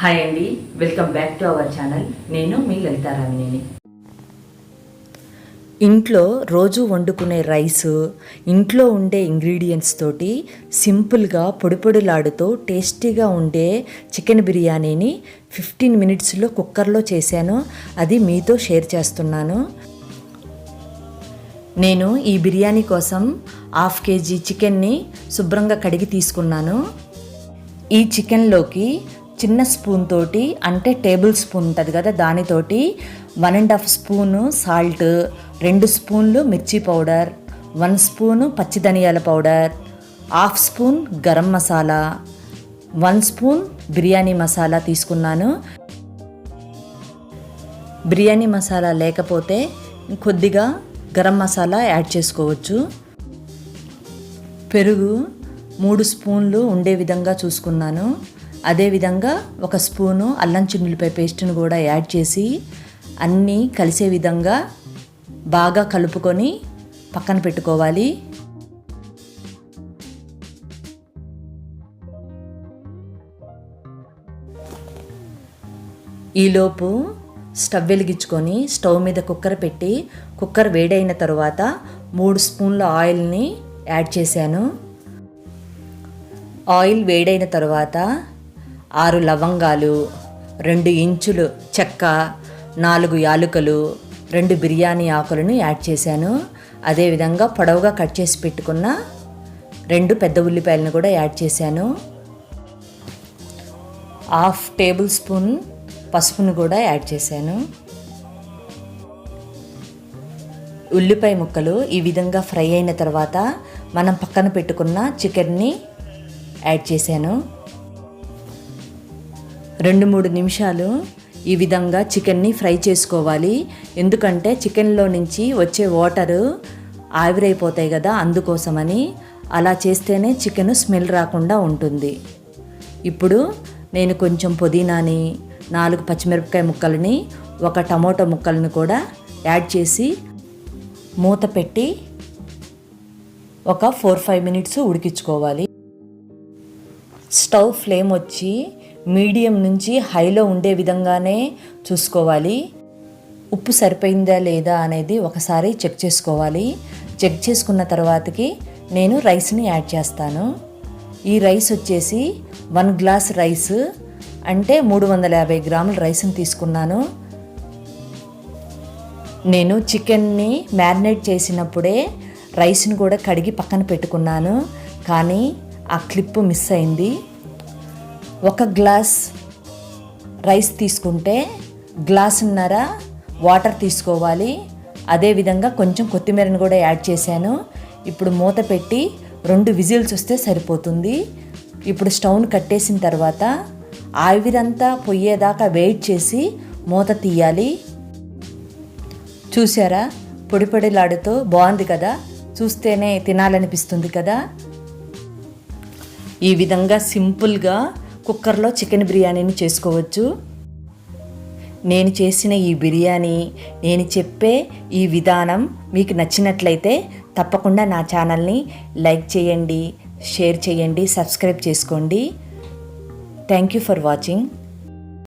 Hi అండి welcome back to our channel నేను మీ లలితారామినేని ఇంట్లో రోజు వండుకునే రైస్ ఇంట్లో ఉండే ఇంగ్రీడియంట్స్ తోటి సింపుల్గా పొడిపొడిలాడుతూ టేస్టీగా ఉండే చికెన్ బిర్యానీని ఫిఫ్టీన్ మినిట్స్లో కుక్కర్లో చేశాను. అది మీతో షేర్ చేస్తున్నాను. నేను ఈ బిర్యానీ కోసం హాఫ్ కేజీ చికెన్ని శుభ్రంగా కడిగి తీసుకున్నాను. ఈ చికెన్లోకి చిన్న స్పూన్ తోటి అంటే టేబుల్ స్పూన్ ఉంటుంది కదా దానితోటి one and half spoon salt రెండు స్పూన్లు మిర్చి పౌడర్ వన్ స్పూను పచ్చి ధనియాల powder half spoon garam masala one spoon biryani masala తీసుకున్నాను. బిర్యానీ మసాలా లేకపోతే కొద్దిగా గరం మసాలా యాడ్ చేసుకోవచ్చు. పెరుగు మూడు స్పూన్లు ఉండే విధంగా చూసుకున్నాను. అదేవిధంగా ఒక స్పూను అల్లం చిన్నులపై పేస్ట్ను కూడా యాడ్ చేసి అన్నీ కలిసే విధంగా బాగా కలుపుకొని పక్కన పెట్టుకోవాలి. ఈలోపు స్టవ్ వెలిగించుకొని స్టవ్ మీద కుక్కర్ పెట్టి కుక్కర్ వేడైన తర్వాత మూడు స్పూన్ల ఆయిల్ని యాడ్ చేశాను. ఆయిల్ వేడైన తర్వాత ఆరు లవంగాలు రెండు ఇంచులు చెక్క నాలుగు యాలుకలు రెండు బిర్యానీ ఆకులను యాడ్ చేశాను. అదేవిధంగా పొడవుగా కట్ చేసి పెట్టుకున్న రెండు పెద్ద ఉల్లిపాయలను కూడా యాడ్ చేశాను. హాఫ్ టేబుల్ స్పూన్ పసుపును కూడా యాడ్ చేశాను. ఉల్లిపాయ ముక్కలు ఈ విధంగా ఫ్రై అయిన తర్వాత మనం పక్కన పెట్టుకున్న చికెన్ని యాడ్ చేశాను. రెండు మూడు నిమిషాలు ఈ విధంగా చికెన్ని ఫ్రై చేసుకోవాలి. ఎందుకంటే చికెన్లో నుంచి వచ్చే వాటరు ఆవిరైపోతాయి కదా అందుకోసమని అలా చేస్తేనే చికెన్ స్మెల్ రాకుండా ఉంటుంది. ఇప్పుడు నేను కొంచెం పుదీనాని నాలుగు పచ్చిమిరపకాయ ముక్కలని ఒక టమోటా ముక్కలను కూడా యాడ్ చేసి మూత పెట్టి ఒక ఫోర్ ఫైవ్ మినిట్స్ ఉడికించుకోవాలి. స్టవ్ ఫ్లేమ్ వచ్చి మీడియం నుంచి హైలో ఉండే విధంగానే చూసుకోవాలి. ఉప్పు సరిపోయిందా లేదా అనేది ఒకసారి చెక్ చేసుకోవాలి. చెక్ చేసుకున్న తర్వాతకి నేను రైస్ని యాడ్ చేస్తాను. ఈ రైస్ వచ్చేసి వన్ గ్లాస్ రైస్ అంటే మూడు వందల యాభై గ్రాముల రైస్ని తీసుకున్నాను. నేను చికెన్ని మ్యారినేట్ చేసినప్పుడే రైస్ని కూడా కడిగి పక్కన పెట్టుకున్నాను. కానీ ఆ క్లిప్ మిస్ అయింది. ఒక గ్లాస్ రైస్ తీసుకుంటే గ్లాసున్నర వాటర్ తీసుకోవాలి. అదేవిధంగా కొంచెం కొత్తిమీరను కూడా యాడ్ చేశాను. ఇప్పుడు మూత పెట్టి రెండు విజిల్స్ వస్తే సరిపోతుంది. ఇప్పుడు స్టవ్ను కట్టేసిన తర్వాత ఆవిరంతా పొయ్యేదాకా వెయిట్ చేసి మూత తీయాలి. చూసారా పొడి పొడిలాడుతూ బాగుంది కదా? చూస్తేనే తినాలనిపిస్తుంది కదా? ఈ విధంగా సింపుల్గా కుక్కర్లో చికెన్ బిర్యానీని చేసుకోవచ్చు. నేను చేసిన ఈ బిర్యానీ నేను చెప్పే ఈ విధానం మీకు నచ్చినట్లయితే తప్పకుండా నా ఛానల్ని లైక్ చేయండి షేర్ చేయండి సబ్స్క్రైబ్ చేసుకోండి. Thank you for watching.